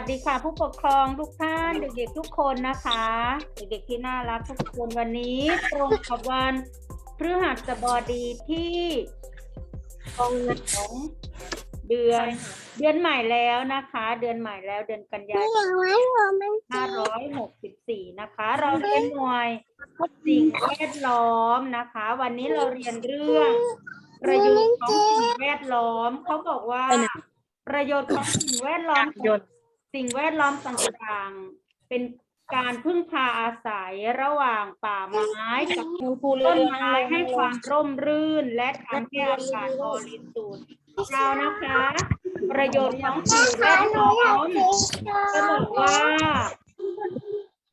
สดีค่ะ ผู้ปกครองทุกท่านเด็กๆทุกคนนะคะ เด็กๆที่น่ารักทุกคนวันนี้ตรงกับวันพฤหัสบดีที่สองเดือนเดือนใหม่แล้วนะคะ เดือนใหม่แล้วเดือนกันยายน564 นะคะ เราเรียนหน่วยสิ่งแวดล้อมนะคะ วันนี้เราเรียนเรื่องประโยชน์ของสิ่งแวดล้อมเขาบอกว่าประโยชน์ของสิ่งแวดล้อม สิ่งแวดล้อมต่างๆ เป็นการพึ่งพาอาศัยระหว่างป่าไม้กับต้นไม้ให้ความร่มรื่นและทำให้อากาศบริสุทธิ์เรานะคะ ประโยชน์ของสิ่งแวดล้อมก็บอกว่า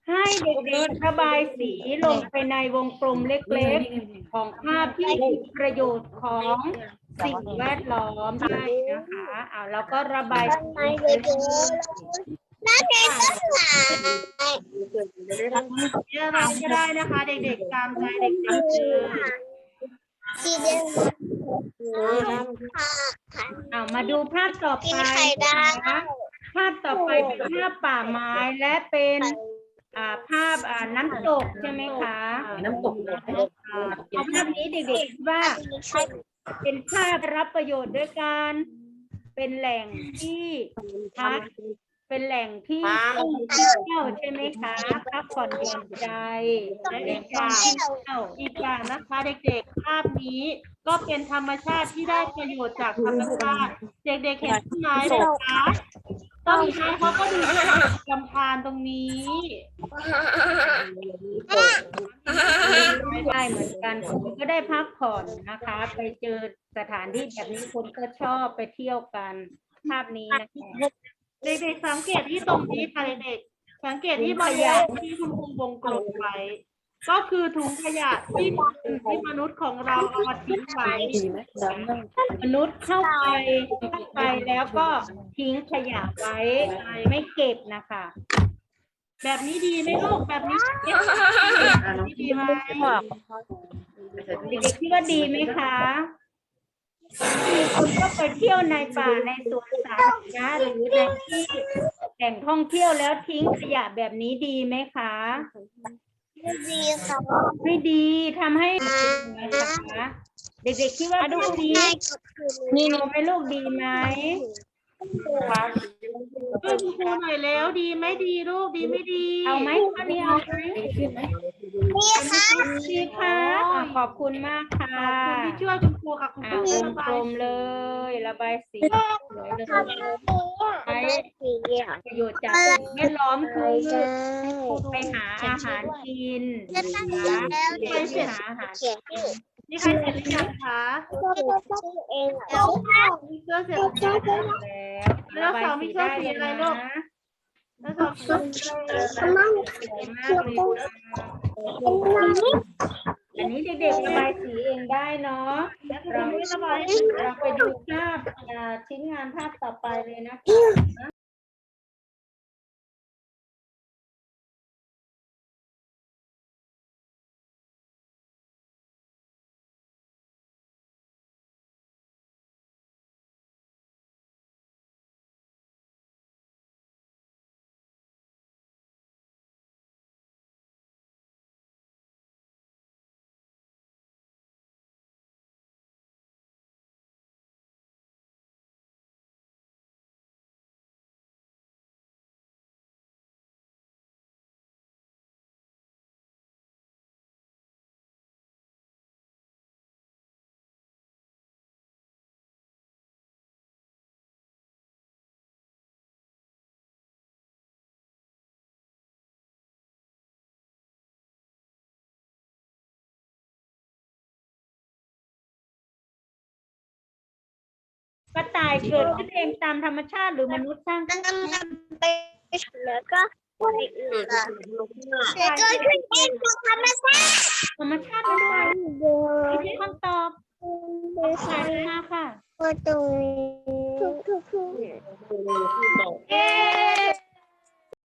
ให้เด็กๆระบายสีลงไปในวงกลมเล็กๆ ของภาพที่ประโยชน์ของ สิ่งแวดล้อมได้นะคะเอาแล้วก็ระบายสีลงไปเลยนั่นเองก็หลายเรียนอะไรก็ได้นะคะ เด็กๆตามใจเด็กๆเลยสีแดงค่ะค่ะเอามาดูภาพต่อกิไปนไข่ดานะคะวภาพต่อไปเป็นภาพป่าไม้และเป็นอ่าภาพอ่าน้ำตกใช่ไหมคะ น้ำตกอ่าเอาภาพนี้เด็กๆคิดว่า เป็นภาพรับประโยชน์ด้วยการเป็นแหล่งที่พักเป็นแหล่งที่ท่องเที่ยวใช่ไหมคะพักผ่อนหย่อนใจและแหล่งท่องเที่ยวอีกอย่างนะคะเด็กๆภาพนี้ก็เป็นธรรมชาติที่ได้ประโยชน์จากธรรมชาติ เด็กๆเห็นต้นไม้ไหมคะ ต้นไม้เขาก็ดูลำพานตรงนี้ไม่ได้เหมือนกันคนก็ได้พักผ่อนนะคะ ไปเจอสถานที่แบบนี้คนก็ชอบไปเที่ยวกันภาพนี้นะคะเด็กๆสังเกตที่ตรงนี้ค่ะเด็กๆสังเกตที่บริเวณที่คุณครูวงกลมไว้ ก็คือถุงขยะที่ที่มนุษย์ของเราเอามาทิ้งไว้มนุษย์เข้าไปเข้าไปแล้วก็ทิ้งขยะไว้ไม่เก็บนะคะ แบบนี้ดีไหมลูกแบบนี้ดีไหมเด็กๆคิดว่าดีไหมคะมีคนก็ไปเที่ยวในป่าในสวนสาธารณะหรือในที่แหล่งท่องเที่ยวแล้วทิ้งขยะแบบนี้ดีไหมคะ ดีค่ะไม่ดีทำให้นะคะเด็กๆคิดว่าดูดีนี่เอาไหมลูกดีไหมช่วยคุณครูหน่อยแล้วดีไหมดีลูกดีไม่ดี เอาไหมข้อนี้เอาไหมนี่ค่ะดีค่ะอะขอบคุณมากค่ะขอบคุณที่ช่วยคุณครูค่ะคุณคเอารูวระงบากลยมเลย ระบายสีสวยเลยใช้สีอะประโยชน์จากสิ่งแวดล้อมคือไปหาอาหารกินจะตั้งใจแล้วไปหาอาหารเขียนชื่อนี่ใครเสร็จหรือยังคะชื่อเองแล้วมีเสื้อเสร็จหรือยังแล้วระบายสีได้เลยนะแล้วสอบสีอะไรสวยมากเลย อันนี้เด็กๆระบายสีเองได้เนาะเราไม่ระบายเราไปดูภาพอ่าชิ้นงานภาพต่อไปเลยนะคะ กระต่ายเกิดขึ้นเองตามธรรมชาติหรือมนุษย์สร้างขึ้นแล้วก็เกิดขึ้นเองตามธรรมชาติธรรมชาติไม่ได้คิดคำตอบสายมาค่ะตรงนี้ทุกๆเย้